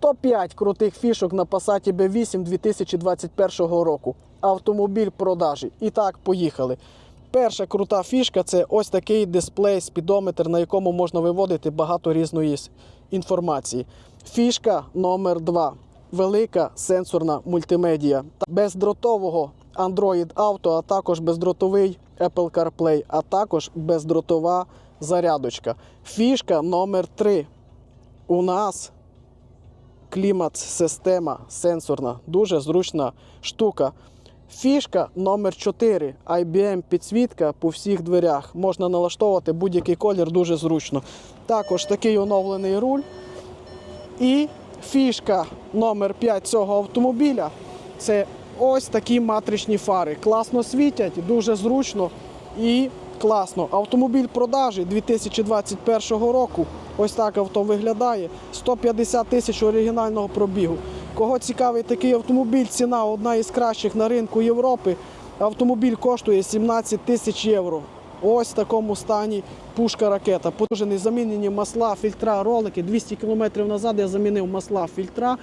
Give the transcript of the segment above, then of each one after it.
Топ-5 крутих фішок на Passat B8 2021 року. Автомобіль продажі. І так, поїхали. Перша крута фішка це ось такий дисплей, спідометр, на якому можна виводити багато різної інформації. Фішка номер 2 велика сенсорна мультимедія. Бездротового Android Auto, а також бездротовий Apple CarPlay, а також бездротова зарядочка. Фішка номер 3 У нас клімат-система сенсорна, дуже зручна штука. Фішка номер 4 IBM підсвітка по всіх дверях. Можна налаштовувати будь-який колір дуже зручно. Також такий оновлений руль. І фішка номер 5 цього автомобіля це ось такі матричні фари. Класно світять, дуже зручно і класно. Автомобіль продажі 2021 року. Ось так авто виглядає. 150 тисяч оригінального пробігу. Кого цікавий такий автомобіль, ціна одна із кращих на ринку Європи. Автомобіль коштує 17 тисяч євро. Ось в такому стані пушка ракета. Потужені замінені масла, фільтра, ролики. 200 км назад я замінив масла, фільтра,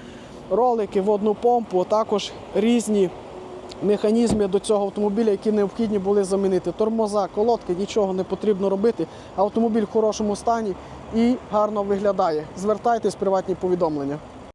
ролики, водну помпу, а також різні механізми до цього автомобіля, які необхідні були замінити. Тормоза, колодки, нічого не потрібно робити. Автомобіль в хорошому стані і гарно виглядає. Звертайтесь, приватні повідомлення.